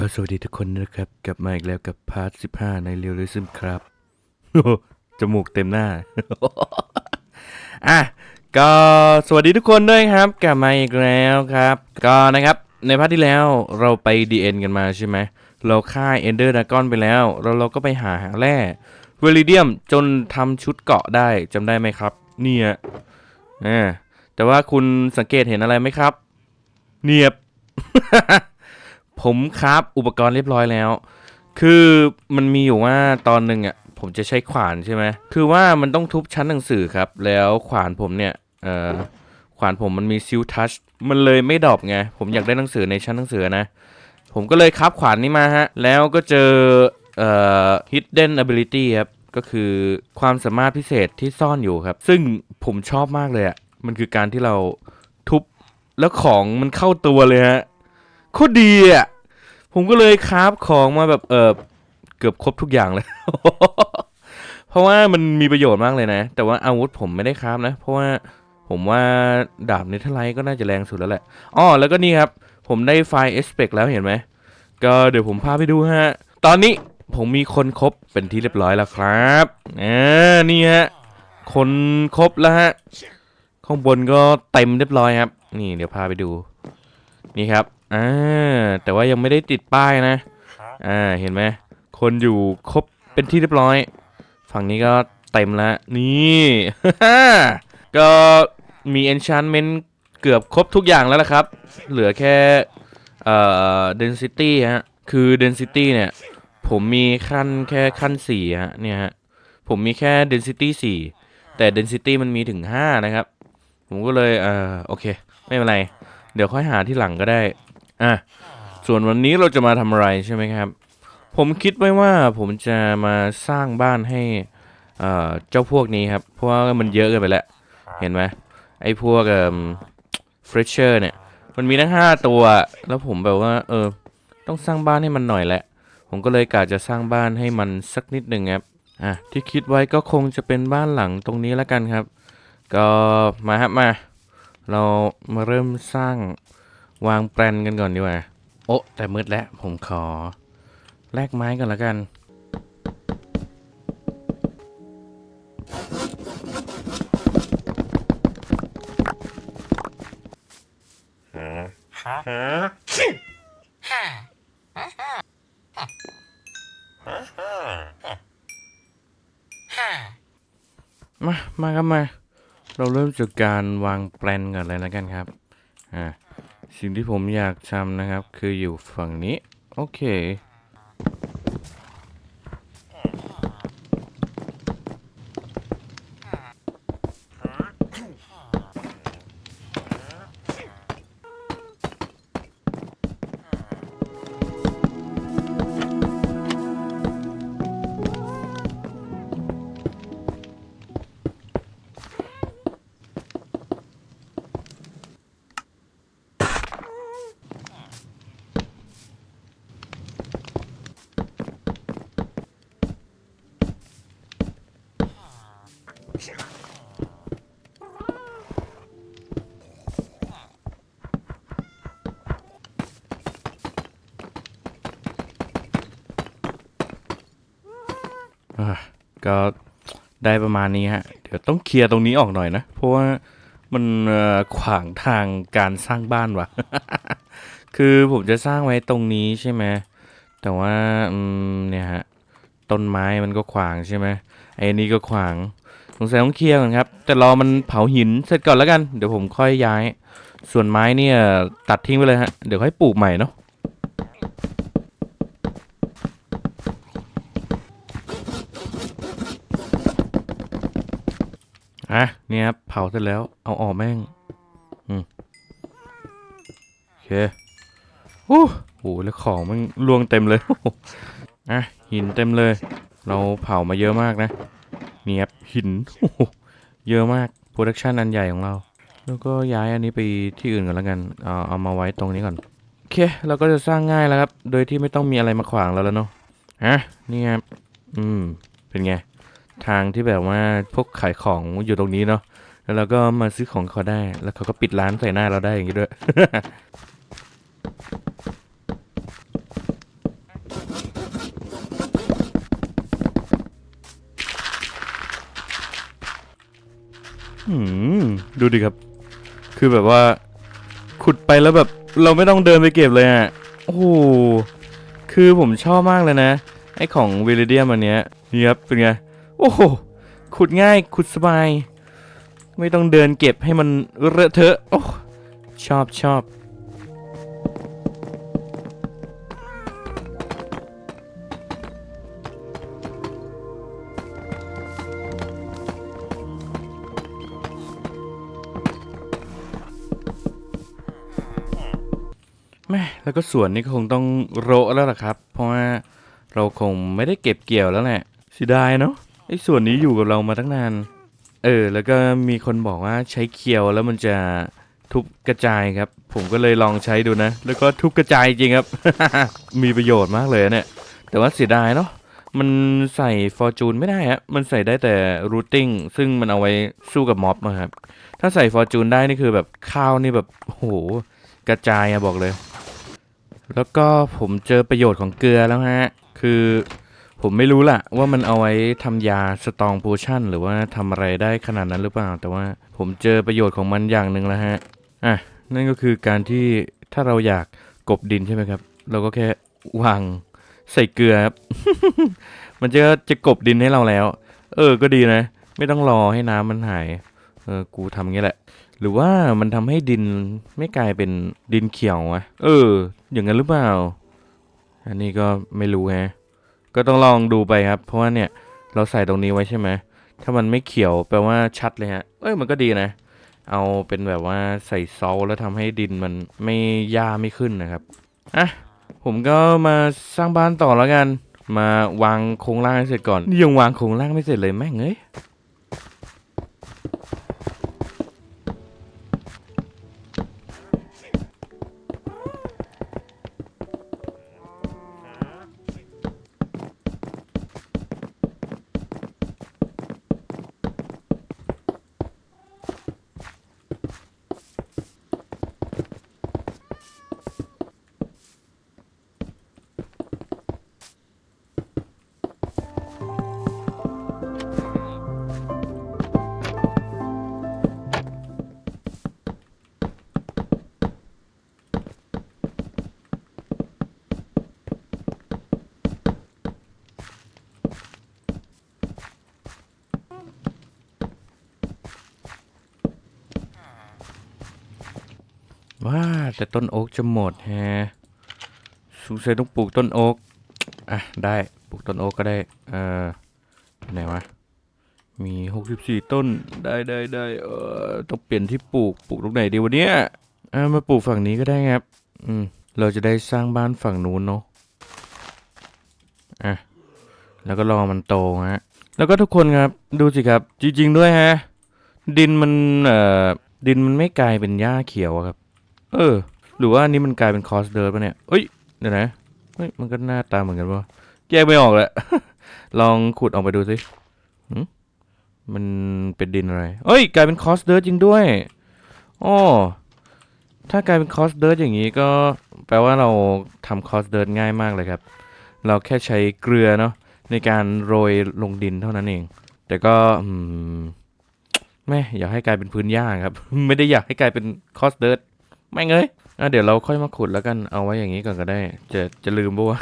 ก็สวัสดีทุกคนนะครับ กลับมาอีกแล้วกับพาร์ท15ในเรียลลิซึมครับโอ้จมูกเต็มหน้า อะ ก็สวัสดีทุกคนด้วยครับ กลับมาอีกแล้วครับ ก็นะครับ ในพาร์ทที่แล้วเราไป DN กันมาใช่ไหม เราฆ่า Ender Dragon ไปแล้วเราเราก็ไปหาแร่เวลิเดียมจนทำชุดเกาะได้จำได้ไหมครับ เนี่ยอ่าแต่ว่าคุณสังเกตเห็นอะไรไหมครับ เนียบ ผมครับอุปกรณ์เรียบร้อยแล้ว คือมันมีอยู่ว่าตอนหนึ่งอะผมจะใช้ขวานใช่ไหมคือว่ามันต้องทุบชั้นหนังสือครับ แล้วขวานผมเนี่ยเอ่อขวานผมมันมีซิลทัชมันเลยไม่ดรอปไง ผมอยากได้หนังสือในชั้นหนังสือนะ ผมก็เลยครับขวานนี้มาฮะ แล้วก็เจอเอ่อ hidden ability ครับก็คือความสามารถพิเศษที่ซ่อนอยู่ครับ ซึ่งผมชอบมากเลยอะ มันคือการที่เราทุบแล้วของมันเข้าตัวเลยฮะ คตรดีอะ ผมก็เลยคราฟของมาแบบเออเกือบครบทุกอย่างเลย เพราะว่ามันมีประโยชน์มากเลยนะ แต่ว่าอาวุธผมไม่ได้คราฟนะ เพราะว่าผมว่าดาบเนเธอร์ไลท์ก็น่าจะแรงสุดแล้วแหละอ้อแล้วก็นี่ครับ ผมได้ไฟล์เอสเปกแล้วเห็นไหม ก็เดี๋ยวผมพาไปดูฮะ ตอนนี้ผมมีคนครบเป็นที่เรียบร้อยแล้วครับอ่านี่ฮะ คนครบแล้วฮะ ข้างบนก็เต็มเรียบร้อยครับ นี่เดี๋ยวพาไปดู นี่ครับ อ่าแต่ว่ายังไม่ได้ติดป้ายนะ อ่าเห็นไหมคนอยู่ครบเป็นที่เรียบร้อย ฝั่งนี้ก็เต็มแล้วนี่ ก็มี enchantment เกือบครบทุกอย่างแล้วละครับ เหลือแค่เอ่อ density ฮะ คือ density เนี่ย ผมมีขั้นแค่ขั้นสี่ฮะเนี่ยฮะ ผมมีแค่ density สี่แต่ density มันมีถึงห้านะครับ ผมก็เลยเอ่อโอเค ไม่เป็นไร เดี๋ยวค่อยหาที่หลังก็ได้ อะส่วนวันนี้เราจะมาทำอะไรใช่ไหมครับ ผมคิดไว้ว่าผมจะมาสร้างบ้านให้เอ่อเจ้าพวกนี้ครับ เพราะว่ามันเยอะเกินไปแล้ว เห็นไหมไอ้พวกเอ่อเฟรชเชอร์เนี่ย มันมีทั้งห้าตัว แล้วผมแบบว่า เออ ต้องสร้างบ้านให้มันหน่อยแหละ ผมก็เลยกะจะสร้างบ้านให้มันสักนิดหนึ่งครับ อะ ที่คิดไว้ก็คงจะเป็นบ้านหลังตรงนี้แล้วกันครับ ก็มาครับมา เรามาเริ่มสร้าง วางแปลนกันก่อนดีกว่า โอ้แต่มืดแล้ว ผมขอ แลกไม้กันละกันมา มาครับมา เราเริ่มจากการวางแปลนก่อนเลยแล้วกันครับ อ่า สิ่งที่ผมอยากทำนะครับ คืออยู่ฝั่งนี้ โอเค ก็ได้ประมาณนี้ฮะ เดี๋ยวต้องเคลียร์ตรงนี้ออกหน่อยนะ เพราะว่ามันขวางทางการสร้างบ้านว่ะ คือผมจะสร้างไว้ตรงนี้ใช่ไหม แต่ว่าเนี่ยฮะ ต้นไม้มันก็ขวางใช่ไหมไอ้นี่ก็ขวางสงสัยต้องเคลียร์ก่อนครับ แต่รอมันเผาหินเสร็จก่อนแล้วกัน เดี๋ยวผมค่อยย้าย ส่วนไม้เนี่ยตัดทิ้งไปเลยฮะ เดี๋ยวค่อยปลูกใหม่เนาะ อะเนี่ยครับเผาเสร็จแล้วเอาออกแม่งอืมโอเคโอ้โหแล้วของมันรวงเต็มเลยอะหินเต็มเลย เราเผามาเยอะมากนะเนี่ยครับหินโอ้โหเยอะมากโปรดักชันอันใหญ่ของเรา แล้วก็ย้ายอันนี้ไปที่อื่นก่อนแล้วกันเอาเอามาไว้ตรงนี้ก่อนโอเคเราก็จะสร้างง่ายแล้วครับ โดยที่ไม่ต้องมีอะไรมาขวางเราแล้วเนาะอะนี่ครับอืมเป็นไง ทางที่แบบว่าพวกขายของอยู่ตรงนี้เนาะแล้วเราก็มาซื้อของเขาได้ แล้วเขาก็ปิดร้านใส่หน้าเราได้อย่างนี้ด้วย ดูดิครับ คือแบบว่า ขุดไปแล้วแบบ เราไม่ต้องเดินไปเก็บเลยอะ โอ้โห คือผมชอบมากเลยนะ ไอของเวลเดียมอันเนี้ยนี่ครับ เป็นไง โอ้โห ขุดง่าย ขุดสบาย ไม่ต้องเดินเก็บให้มันเลอะเทอะ โอ้ ชอบชอบแม่แล้วก็สวนนี่คงต้องโรแล้วล่ะครับ เพราะว่าเราคงไม่ได้เก็บเกี่ยวแล้วแหละเสียดายเนาะ ไอ้ส่วนนี้อยู่กับเรามาตั้งนาน เออ แล้วก็มีคนบอกว่าใช้เคียวแล้วมันจะทุบกระจายครับ ผมก็เลยลองใช้ดูนะ แล้วก็ทุบกระจายจริงครับ มีประโยชน์มากเลยเนี่ย แต่ว่าเสียดายเนาะ มันใส่ฟอร์จูนไม่ได้ฮะ มันใส่ได้แต่รูทติ้ง ซึ่งมันเอาไว้สู้กับม็อบนะครับ ถ้าใส่ฟอร์จูนได้นี่คือแบบข้าวนี่แบบโหกระจายอะบอกเลย แล้วก็ผมเจอประโยชน์ของเกลือแล้วฮะ คือ ผมไม่รู้ล่ะ ว่ามันเอาไว้ทำยาสตองโพชั่น หรือว่าทำอะไรได้ขนาดนั้นหรือเปล่า แต่ว่าผมเจอประโยชน์ของมันอย่างหนึ่งแล้วฮะ อะ นั่นก็คือการที่ถ้าเราอยากกบดินใช่ไหมครับ เราก็แค่วางใส่เกลือครับ มันจะจะกบดินให้เราแล้ว เออ ก็ดีนะ ไม่ต้องรอให้น้ำมันหาย เออ กูทำงี้แหละ หรือว่ามันทำให้ดินไม่กลายเป็นดินเขียววะ เออ อย่างนั้นหรือเปล่า อันนี้ก็ไม่รู้แฮะ ก็ต้องลองดูไปครับ เพราะว่าเนี่ยเราใส่ตรงนี้ไว้ใช่ไหม ถ้ามันไม่เขียวแปลว่าชัดเลยฮะ เอ้ยมันก็ดีนะ เอาเป็นแบบว่าใส่ซอลแล้วทำให้ดินมันไม่หญ้าไม่ขึ้นนะครับ อะผมก็มาสร้างบ้านต่อแล้วกัน มาวางโครงร่างให้เสร็จก่อน ยังวางโครงร่างไม่เสร็จเลยแม่งเอ้ย ว่าแต่ต้นโอ๊กจะหมดแฮะสงสัยต้องปลูกต้นโอ๊กอะได้ปลูกต้นโอ๊กก็ได้เอ่อไหนวะมีหกสิบสี่ต้นได้ได้ได้เอ่อต้องเปลี่ยนที่ปลูกปลูกตรงไหนดีวะเนี่ยอ่ามาปลูกฝั่งนี้ก็ได้ครับอืมเราจะได้สร้างบ้านฝั่งนู้นเนาะอะแล้วก็รอมันโตฮะแล้วก็ทุกคนครับดูสิครับ จริง ๆ ด้วยฮะ ดินมันเอ่อดินมันไม่กลายเป็นหญ้าเขียวครับ เออ หรือว่านนี้มันกลายเป็นคอสเดิร์ปะเนี่ยเอ้ยเดี๋ยวนะเฮ้ยมันก็หน้าตาเหมือนกันปะแยกไม่ออกแหละ ลองขุดออกไปดูสิมันเป็นดินอะไร เอ้ย กลายเป็นคอสเดิร์จริงด้วยอ๋อถ้ากลายเป็นคอสเดิร์อย่างนี้ก็แปลว่าเราทำคอสเดิร์ง่ายมากเลยครับ เราแค่ใช้เกลือเนาะในการโรยลงดินเท่านั้นเอง แต่ก็อืมแม่อยากให้กลายเป็นพื้นหญ้าครับ ไม่ได้อยากให้กลายเป็นคอสเดิร์ ไม่เงยอะเดี๋ยวเราค่อยมาขุดแล้วกันเอาไว้อย่างนี้ก่อนก็ได้ จะจะลืมปะวะ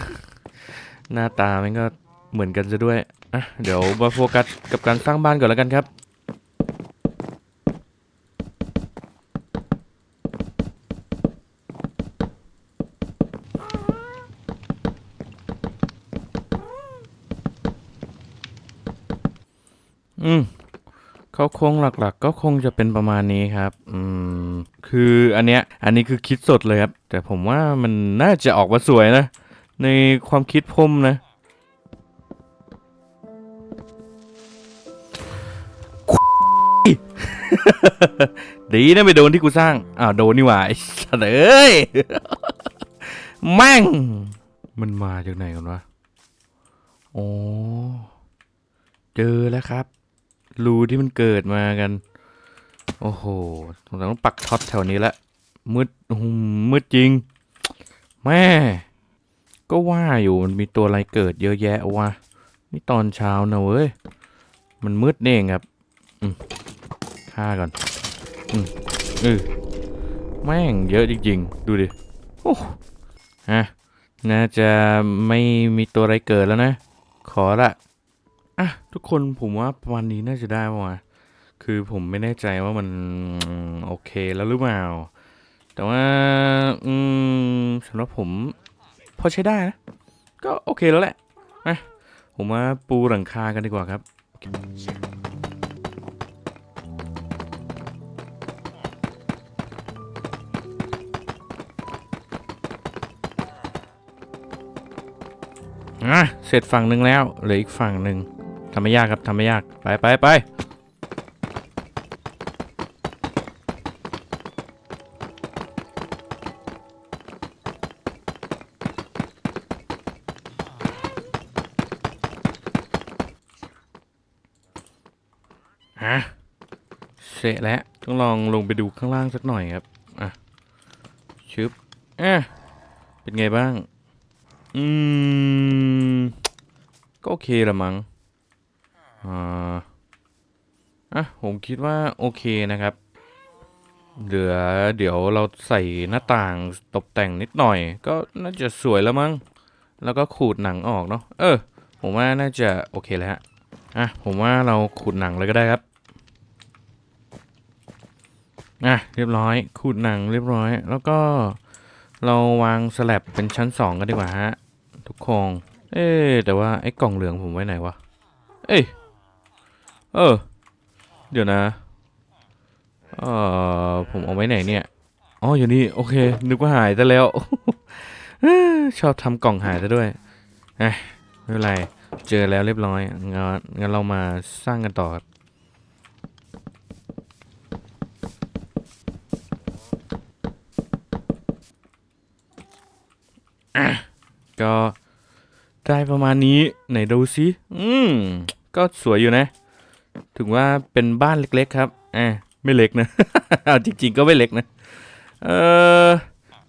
หน้าตามันก็เหมือนกันซะด้วยอะเดี๋ยวมาโฟกัสกับการสร้างบ้านก่อนแล้วกันครับอืมเขาโครงหลักๆก็คงจะเป็นประมาณนี้ครับ อืม คืออันเนี้ยอันนี้คือคิดสดเลยครับ แต่ผมว่ามันน่าจะออกมาสวยนะ ในความคิดผมนะ ดีนะไม่โดนที่กูสร้าง อ้าวโดนนี่หว่าไอ้สัตว์เอ้ยแม่ง มันมาจากไหนกันวะโอ้เจอแล้วครับ รูที่มันเกิดมากัน โอ้โหสงสัยต้องปักท็อตแถวนี้ละมืดหือมืดจริง แม่ ก็ว่าอยู่มันมีตัวอะไรเกิดเยอะแยะวะนี่ตอนเช้านะเว้ย มันมืดเองครับอืมฆ่าก่อนอืมเออแม่งเยอะจริงๆ ดูดิ โอ้ฮะน่าจะไม่มีตัวอะไรเกิดแล้วนะ ขอละอะ ทุกคนผมว่าประมาณนี้น่าจะได้ป่าวะ คือผมไม่แน่ใจว่ามันโอเคแล้วหรือเปล่า แต่ว่า อืมสำหรับผม พอใช้ได้นะ ก็โอเคแล้วแหละอะผมว่าปูหลังคากันดีกว่าครับ อะ เสร็จฝั่งหนึ่งแล้ว เหลืออีกฝั่งหนึ่งทำไม่ยากครับทำไม่ยาก ไปไปไปอะ เสร็จแล้วต้องลองลงไปดูข้างล่างสักหน่อยครับ อะ ชึบอะเป็นไงบ้าง อืม ก็โอเคละมั้ง อ่า อะ ผมคิดว่าโอเคนะครับ เหลือเดี๋ยวเราใส่หน้าต่างตกแต่งนิดหน่อย ก็น่าจะสวยแล้วมั้ง แล้วก็ขูดหนังออกเนาะ เออ ผมว่าน่าจะโอเคแล้วฮะ อะ ผมว่าเราขูดหนังเลยก็ได้ครับ อะเรียบร้อยขูดหนังเรียบร้อย แล้วก็เราวางสลับเป็นชั้นสองกันดีกว่าฮะ ทุกคงเอ๊แต่ว่าไอ้กล่องเหลืองผมไว้ไหนวะ เอ้ยเออ เดี๋ยวนะเออผมเอาไว้ไหนเนี่ยอ๋ออยู่นี่โอเค นึกว่าหายซะแล้ว ชอบทำกล่องหายซะด้วยอ้ยไม่เป็นไร เจอแล้วเรียบร้อยงั้นงั้นเรามาสร้างกันต่อครับ อะก็ได้ประมาณนี้ไหนดูซิอืมก็สวยอยู่นะ ถึงว่าเป็นบ้านเล็กๆครับอ่ไม่เล็กนะ จริงๆก็ไม่เล็กนะ เออ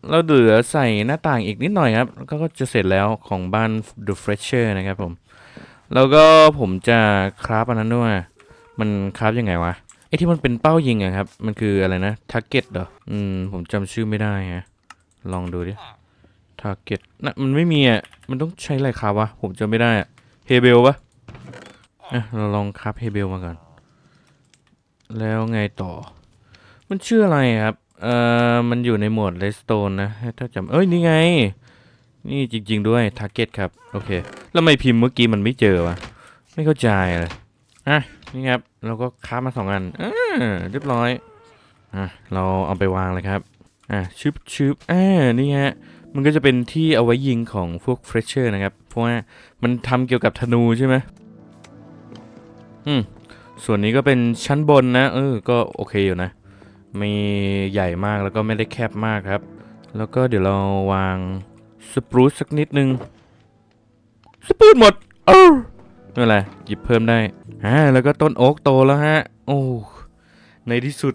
เราเหลือใส่หน้าต่างอีกนิดหน่อยครับแล้วก็จะเสร็จแล้วของบ้าน The Fresher นะครับผม แล้วก็ผมจะคราฟอันนั้นด้วย มันคราฟยังไงวะไอที่มันเป็นเป้ายิงอะครับ มันคืออะไรนะ target เหรอ อืม ผมจำชื่อไม่ได้ฮะ ลองดูดิ target นะมันไม่มีอะ มันต้องใช้อะไรคราวะ ผมจำไม่ได้อะเฮเบลปะอะเราลองคราฟเฮเบลมาก่อน แล้วไงต่อ มันชื่ออะไรครับ เอ่อ มันอยู่ในหมวด redstone นะ ถ้าจำเอ้ย นี่ไง นี่จริง ๆด้วย target ครับ โอเค แล้วไม่พิมพ์เมื่อกี้มันไม่เจอวะ ไม่เข้าใจเลยอะ นี่ครับ เราก็ค้ามาสองอันอ่าเรียบร้อย อะ เราเอาไปวางเลยครับ อะชึบชึบอ่านี่ฮะ มันก็จะเป็นที่เอาไว้ยิงของพวก fresher นะครับ เพราะว่ามันทำเกี่ยวกับธนูใช่ไหมอืม ส่วนนี้ก็เป็นชั้นบนนะ เออ ก็โอเคอยู่นะไม่ใหญ่มากแล้วก็ไม่ได้แคบมากครับ แล้วก็เดี๋ยวเราวางสปรูซสักนิดนึงสปรูซหมด เออไม่เป็นไรหยิบเพิ่มได้อ่าแล้วก็ต้นโอ๊กโตแล้วฮะ โอ้ในที่สุด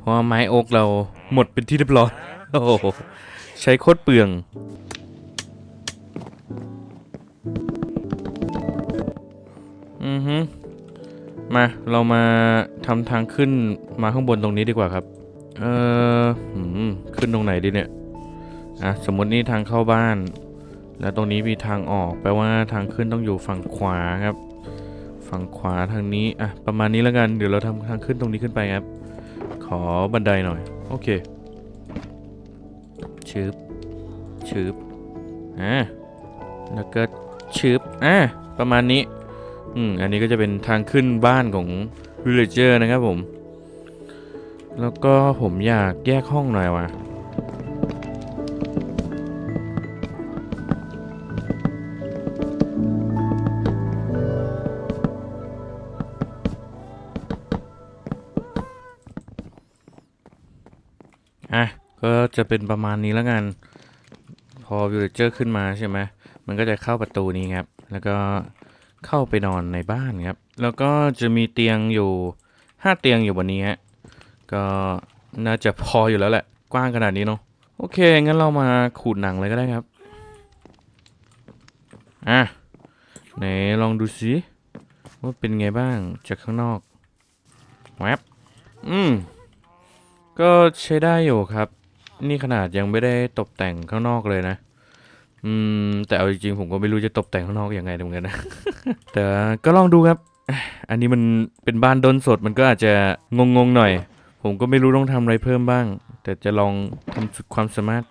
พอไม้โอ๊กเราหมดเป็นที่เรียบร้อยโอ้ ใช้โคตรเปลือง อือฮึมา เรามาทำทางขึ้นมาข้างบนตรงนี้ดีกว่าครับ เออขึ้นตรงไหนดีเนี่ย อะ สมมตินี่ทางเข้าบ้าน แล้วตรงนี้มีทางออก แปลว่าทางขึ้นต้องอยู่ฝั่งขวาครับ ฝั่งขวาทางนี้ อะ ประมาณนี้แล้วกัน เดี๋ยวเราทำทางขึ้นตรงนี้ขึ้นไปครับ ขอบันไดหน่อย โอเค ชืบชืบอะแล้วก็ชืบอะประมาณนี้อืมอันนี้ก็จะเป็นทางขึ้นบ้านของวิลเลเจอร์นะครับผม แล้วก็ผมอยากแยกห้องหน่อยว่ะ ก็จะเป็นประมาณนี้แล้วกัน พอ villager ขึ้นมาใช่ไหมมันก็จะเข้าประตูนี้ครับ แล้วก็เข้าไปนอนในบ้านครับ แล้วก็จะมีเตียงอยู่ห้าเตียงอยู่บนนี้ฮะก็น่าจะพออยู่แล้วแหละ กว้างขนาดนี้เนาะโอเค งั้นเรามาขูดหนังเลยก็ได้ครับ อะ ไหนลองดูสิว่าเป็นไงบ้างจากข้างนอกแวบอืม ก็ใช้ได้อยู่ครับ นี่ขนาดยังไม่ได้ตกแต่งข้างนอกเลยนะ อืม แต่เอาจริงๆผมก็ไม่รู้จะตกแต่งข้างนอกยังไงเหมือนกันนะ แต่ก็ลองดูครับ อันนี้มันเป็นบ้านดนสดมันก็อาจจะงงๆหน่อย ผมก็ไม่รู้ต้องทำอะไรเพิ่มบ้าง แต่จะลองทำสุดความสามารถ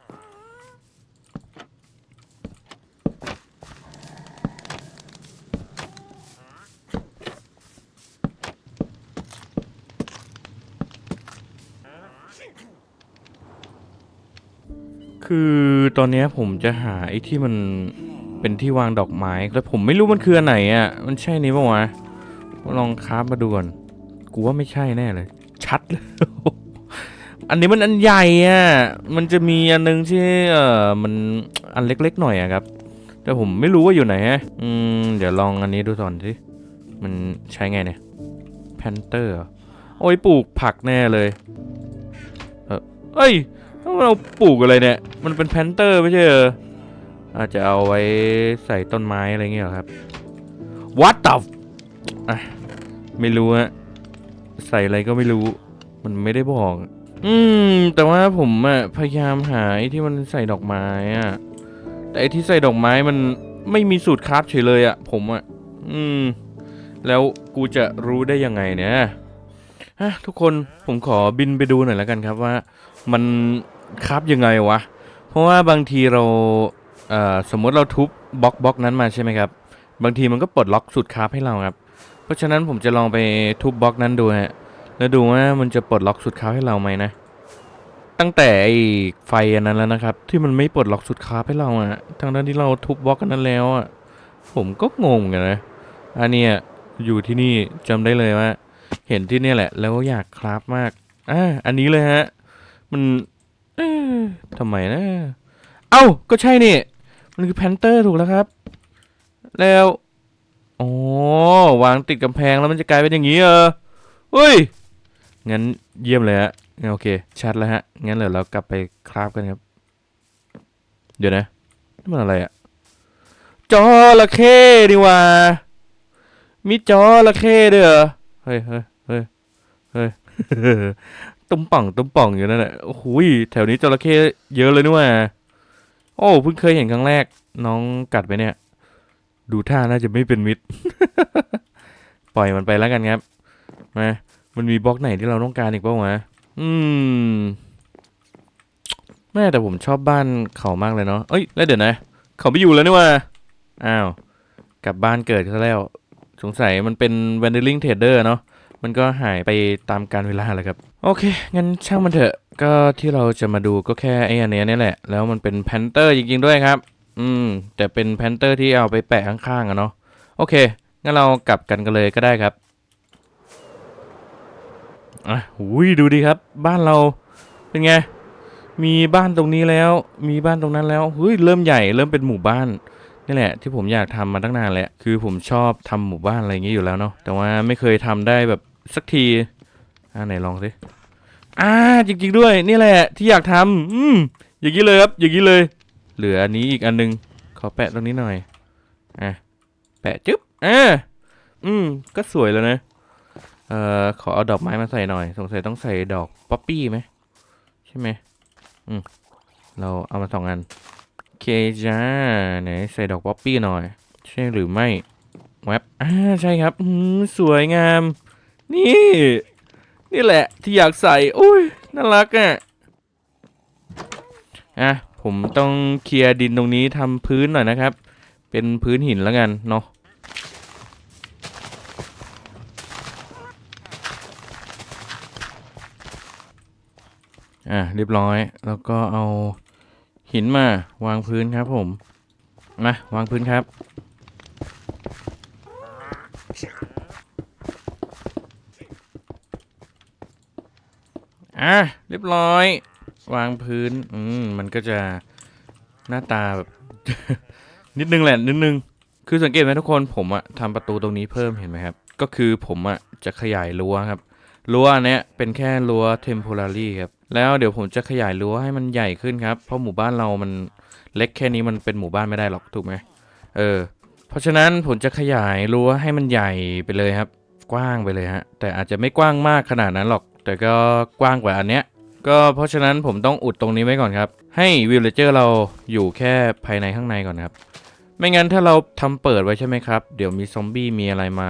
คือตอนนี้ผมจะหาไอ้ที่มันเป็นที่วางดอกไม้แต่ผมไม่รู้มันคืออันไหนอะ มันใช่นี้ปะวะลองคราฟมาดูก่อนกูว่าไม่ใช่แน่เลย ชัดเลยอันนี้มันอันใหญ่อะ มันจะมีอันนึงที่เออมันอันเล็กๆหน่อยอะครับ แต่ผมไม่รู้ว่าอยู่ไหนฮะ อืม เดี๋ยวลองอันนี้ดูก่อนสิ มันใช้ไงเนี่ย แพนเตอร์ โอ้ยปลูกผักแน่เลย เออเอ้ย ถ้าเราปลูกอะไรเนี่ย มันเป็นแพนเตอร์ไม่ใช่เหรออาจจะเอาไว้ใส่ต้นไม้อะไรเงี้ยครับ What the f- อะไม่รู้ฮะใส่อะไรก็ไม่รู้ มันไม่ได้บอก อืม แต่ว่าผมอะพยายามหาไอ้ที่มันใส่ดอกไม้อะแต่ไอ้ที่ใส่ดอกไม้มันไม่มีสูตรคราฟเฉยเลยอะผมอะอืม แล้วกูจะรู้ได้ยังไงเนี่ยฮะทุกคนผมขอบินไปดูหน่อยแล้วกันครับว่า มัน ครับยังไงวะ เพราะว่าบางทีเราเอ่อสมมติเราทุบบล็อกบล็อกนั้นมาใช่ไหมครับ บางทีมันก็ปลดล็อกสูตรคราฟให้เราครับ เพราะฉะนั้นผมจะลองไปทุบบล็อกนั้นดูฮะ แล้วดูว่ามันจะปลดล็อกสูตรคราฟให้เราไหมนะ ตั้งแต่ไอไฟอันนั้นแล้วนะครับ ที่มันไม่ปลดล็อกสูตรคราฟให้เราอะทั้งนั้นที่เราทุบบล็อกกันนั้นแล้วอะผมก็งงเหมือนกันนะอันเนี้ยอยู่ที่นี่จำได้เลยว่า เห็นที่นี่แหละ แล้วอยากคราฟมากอ่าอันนี้เลยฮะ มัน เอ๊ะทำไมนะ เอ้า ก็ใช่นี่ มันคือแพนเตอร์ถูกแล้วครับ แล้วอ๋อวางติดกำแพงแล้วมันจะกลายเป็นอย่างนี้เออเฮ้ย งั้นเยี่ยมเลยฮะงั้นโอเค ชัดแล้วฮะ งั้นเดี๋ยวเรากลับไปคราฟกันครับ เดี๋ยวนะ นี่มันอะไรอะจอระเข้ดีว่า มีจอระเข้ด้วยเหรอ เฮ้ยเฮ้ยเฮ้ยเฮ้ย ตุ้มป่องตุ้มป่องอยู่นั่นแหละโอ้โหยแถวนี้จระเข้เยอะเลยนี่ว่าโอ้เพิ่งเคยเห็นครั้งแรก น้องกัดไปเนี่ย ดูท่าน่าจะไม่เป็นมิตร ปล่อยมันไปแล้วกันครับมามันมีบล็อกไหนที่เราต้องการอีกบ้างวะอืมแม่แต่ผมชอบบ้านเขามากเลยเนาะเอ้ยแล้วเดี๋ยวนะ เขาไม่อยู่แล้วนี่ว่าอ้าวกลับบ้านเกิดซะแล้ว สงสัยมันเป็น Wandering Trader เนาะ มันก็หายไปตามการเวลาแหละครับ โอเค งั้นช่างมันเถอะ ก็ที่เราจะมาดูก็แค่ไอ้อันเนี้ยนี่แหละ แล้วมันเป็นแพนเตอร์จริงๆด้วยครับ อืม แต่เป็นแพนเตอร์ที่เอาไปแปะข้างๆอะเนาะ โอเค งั้นเรากลับกันกันเลยก็ได้ครับ อะหุยดูดิครับ บ้านเราเป็นไง มีบ้านตรงนี้แล้ว มีบ้านตรงนั้นแล้วเฮ้ยเริ่มใหญ่เริ่มเป็นหมู่บ้านนี่แหละที่ผมอยากทำมาตั้งนานแล้วคือผมชอบทำหมู่บ้านอะไรอย่างงี้อยู่แล้วเนาะแต่ว่าไม่เคยทำได้แบบ สักทีอ่าไหนลองสิอ่าจริงๆด้วย นี่แหละ ที่อยากทำอืมอย่างนี้เลยครับ อย่างนี้เลย เหลืออันนี้อีกอันนึง ขอแปะตรงนี้หน่อยอะแปะจึ๊บอ่าอืม ก็สวยแล้วนะ เอ่อ ขอเอาดอกไม้มาใส่หน่อย สงสัยต้องใส่ดอกป๊อปปี้ไหมใช่ไหมอืม เราเอามาสองอันโอเคจ้าไหนใส่ดอกป๊อปปี้หน่อย ใช่หรือไม่แวบอ่าใช่ครับ อืม สวยงาม นี่ นี่แหละที่อยากใส่โอ้ยน่ารักอะอะผมต้องเคลียร์ดินตรงนี้ทำพื้นหน่อยนะครับ เป็นพื้นหินแล้วกันเนาะอะเรียบร้อยแล้วก็เอาหินมาวางพื้นครับผมมาวางพื้นครับ อะเรียบร้อย วางพื้นอืมมันก็จะหน้าตาแบบ นิดนึงแหละนิดนึง คือสังเกตไหมทุกคนผมอะทำประตูตรงนี้เพิ่มเห็นไหมครับ ก็คือผมอะจะขยายรั้วครับรั้วนเนี้ยเป็นแค่รั้ว temporary ครับแล้วเดี๋ยวผมจะขยายรั้วให้มันใหญ่ขึ้นครับเพราะหมู่บ้านเรามันเล็กแค่นี้มันเป็นหมู่บ้านไม่ได้หรอกถูกไหมเออเพราะฉะนั้นผมจะขยายรั้วให้มันใหญ่ไปเลยครับ กว้างไปเลยฮะแต่อาจจะไม่กว้างมากขนาดนั้นหรอก แต่ก็กว้างกว่าอันเนี้ยก็เพราะฉะนั้นผมต้องอุดตรงนี้ไว้ก่อนครับ ให้วิลเลเจอร์เราอยู่แค่ภายในข้างในก่อนครับ ไม่งั้นถ้าเราทำเปิดไว้ใช่ไหมครับ เดี๋ยวมีซอมบี้มีอะไรมา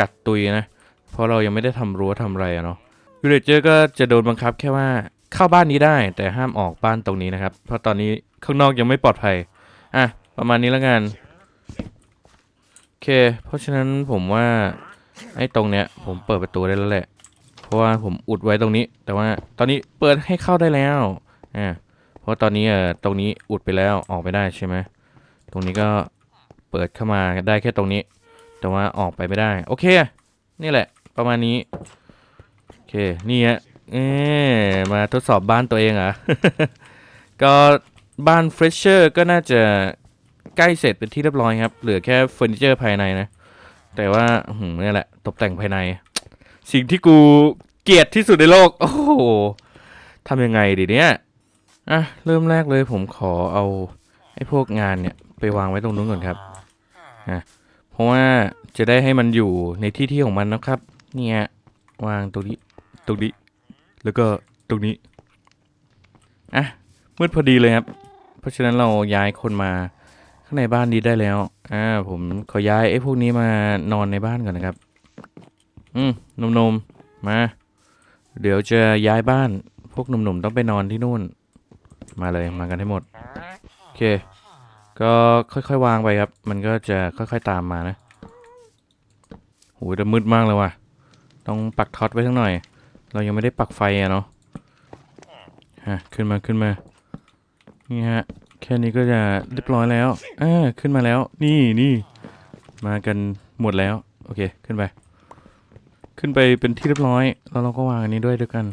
กัดตุยนะ เพราะเรายังไม่ได้ทำรั้วทำอะไรเนาะวิลเลเจอร์ก็จะโดนบังคับแค่ว่าเข้าบ้านนี้ได้แต่ห้ามออกบ้านตรงนี้นะครับ เพราะตอนนี้ข้างนอกยังไม่ปลอดภัย อะ ประมาณนี้แล้วกันโอเค เพราะฉะนั้นผมว่าไอ้ตรงเนี้ยผมเปิดประตูได้แล้วแหละ เพราะว่าผมอุดไว้ตรงนี้ แต่ว่าตอนนี้เปิดให้เข้าได้แล้วอ่าเพราะตอนนี้เอ่อตรงนี้อุดไปแล้วออกไม่ได้ใช่ไหมตรงนี้ก็เปิดเข้ามาได้แค่ตรงนี้ แต่ว่าออกไปไม่ได้ โอเค นี่แหละ ประมาณนี้โอเคนี่ฮะเอ๊มาทดสอบบ้านตัวเองเหรอก็บ้านเฟรชเชอร์ก็น่าจะใกล้เสร็จเป็นที่เรียบร้อยครับ เหลือแค่เฟอร์นิเจอร์ภายในนะ แต่ว่าหืมนี่แหละ ตกแต่งภายใน สิ่งที่กูเกลียดที่สุดในโลก โอ้โหทำยังไงดีเนี่ยอะเริ่มแรกเลยผมขอเอาไอ้พวกงานเนี่ยไปวางไว้ตรงนู้นก่อนครับอะเพราะว่าจะได้ให้มันอยู่ในที่ที่ของมันนะครับ เนี่ยวางตรงนี้ตรงนี้ แล้วก็ตรงนี้อะมืดพอดีเลยครับ เพราะฉะนั้นเราย้ายคนมาข้างในบ้านนี้ได้แล้วอ่าผมขอย้ายไอ้พวกนี้มานอนในบ้านก่อนนะครับ อืมหนุ่มๆมา เดี๋ยวจะย้ายบ้าน พวกหนุ่มๆต้องไปนอนที่นู่น มาเลยมากันให้หมด โอเค ก็ค่อยๆวางไปครับ มันก็จะค่อยๆตามมานะโหแต่มืดมากเลยว่ะ ต้องปักท็อตไว้ทั้งหน่อย เรายังไม่ได้ปักไฟอะเนาะฮะขึ้นมาขึ้นมา นี่ฮะ แค่นี้ก็จะเรียบร้อยแล้วอ่าขึ้นมาแล้ว นี่นี่มากันหมดแล้ว โอเค ขึ้นไป ขึ้นไปเป็นที่เรียบร้อย แล้วเราก็วางอันนี้ด้วยด้วยกัน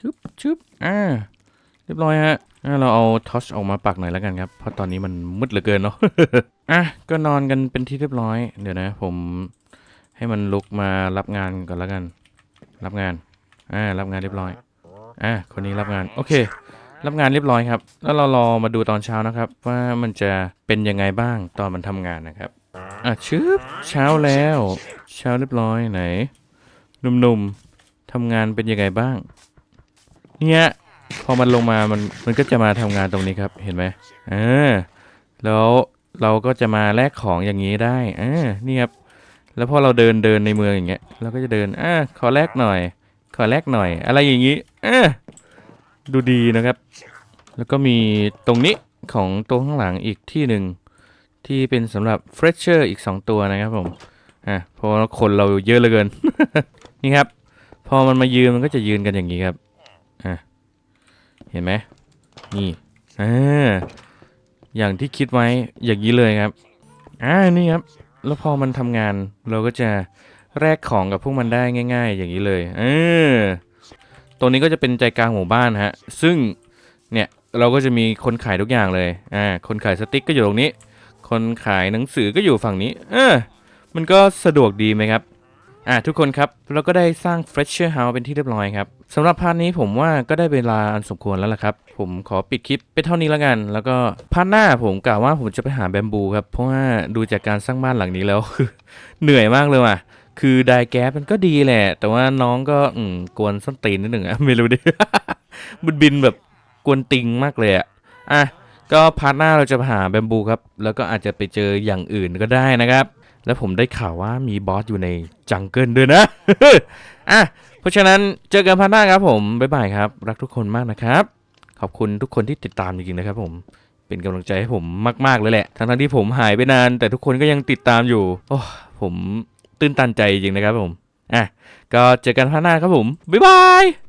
ชึบชึบอ่าเรียบร้อยฮะอ่เราเอาทอชออกมาปักหน่อยแล้วกันครับ เพราะตอนนี้มันมืดเหลือเกินเนาะอะก็นอนกันเป็นที่เรียบร้อย เดี๋ยวนะ ผมให้มันลุกมารับงานก่อนแล้วกัน รับงานอ่ารับงานเรียบร้อยอะคนนี้รับงานโอเค รับงานเรียบร้อยครับ แล้วเรารอมาดูตอนเช้านะครับ ว่ามันจะเป็นยังไงบ้างตอนมันทำงานนะครับอะชึบเช้าแล้ว เช้าเรียบร้อยไหน หนุ่มๆทำงานเป็นยังไงบ้าง เนี่ยพอมันลงมามันมันก็จะมาทำงานตรงนี้ครับเห็นไหมเออแล้วเราก็จะมาแลกของอย่างนี้ได้เออนี่ครับแล้วพอเราเดินเดินในเมืองอย่างเงี้ยเราก็จะเดินอ่าขอแลกหน่อย ขอแลกหน่อย อะไรอย่างนี้เออดูดีนะครับ แล้วก็มีตรงนี้ของตัวข้างหลังอีกที่หนึ่งที่เป็นสำหรับเฟรชเชอร์อีก 2 ตัวนะครับผมอะเพราะว่าคนเราเยอะเหลือเกิน นี่ครับ พอมันมายืนมันก็จะยืนกันอย่างนี้ครับอะเห็นไหมนี่อ่าอย่างที่คิดไว้อย่างนี้เลยครับอ่านี่ครับ แล้วพอมันทำงานเราก็จะแลกของกับพวกมันได้ง่าย ๆ อย่างนี้เลยเออตรงนี้ก็จะเป็นใจกลางหมู่บ้านฮะ ซึ่งเนี่ยเราก็จะมีคนขายทุกอย่างเลย อ่า คนขายสติ๊กก็อยู่ตรงนี้ คนขายหนังสือก็อยู่ฝั่งนี้ เออ มันก็สะดวกดีไหมครับ อะทุกคนครับเราก็ได้สร้าง Fresher House เป็นที่เรียบร้อยครับสำหรับพาร์ทนี้ผมว่าก็ได้เวลาอันสมควรแล้วล่ะครับ ผมขอปิดคลิปไปเท่านี้แล้วกัน แล้วก็พาร์ทหน้าผมกล่าวว่าผมจะไปหาแบมบูครับ เพราะว่าดูจากการสร้างบ้านหลังนี้แล้วเหนื่อยมากเลยว่ะคือไดแก๊สมันก็ดีแหละ แต่ว่าน้องก็อืมกวนส้นตีนนิดหนึ่งอะไม่รู้ดิมันบินแบบกวนติงมากเลยอะอะก็พาร์ทหน้าเราจะไปหาแบมบูครับ แล้วก็อาจจะไปเจออย่างอื่นก็ได้นะครับ แล้วผมได้ข่าวว่ามีบอสอยู่ในจังเกิลด้วยนะ อะ เพราะฉะนั้นเจอกันพาร์ทหน้าครับผม บ๊ายบายครับ รักทุกคนมากนะครับ ขอบคุณทุกคนที่ติดตามจริงๆนะครับผมเป็นกำลังใจให้ผมมากๆเลยแหละ ทั้งๆที่ผมหายไปนาน แต่ทุกคนก็ยังติดตามอยู่ โอ้ผมตื้นตันใจจริงๆนะครับผม อะ ก็เจอกันพาร์ทหน้าครับผม บ๊ายบาย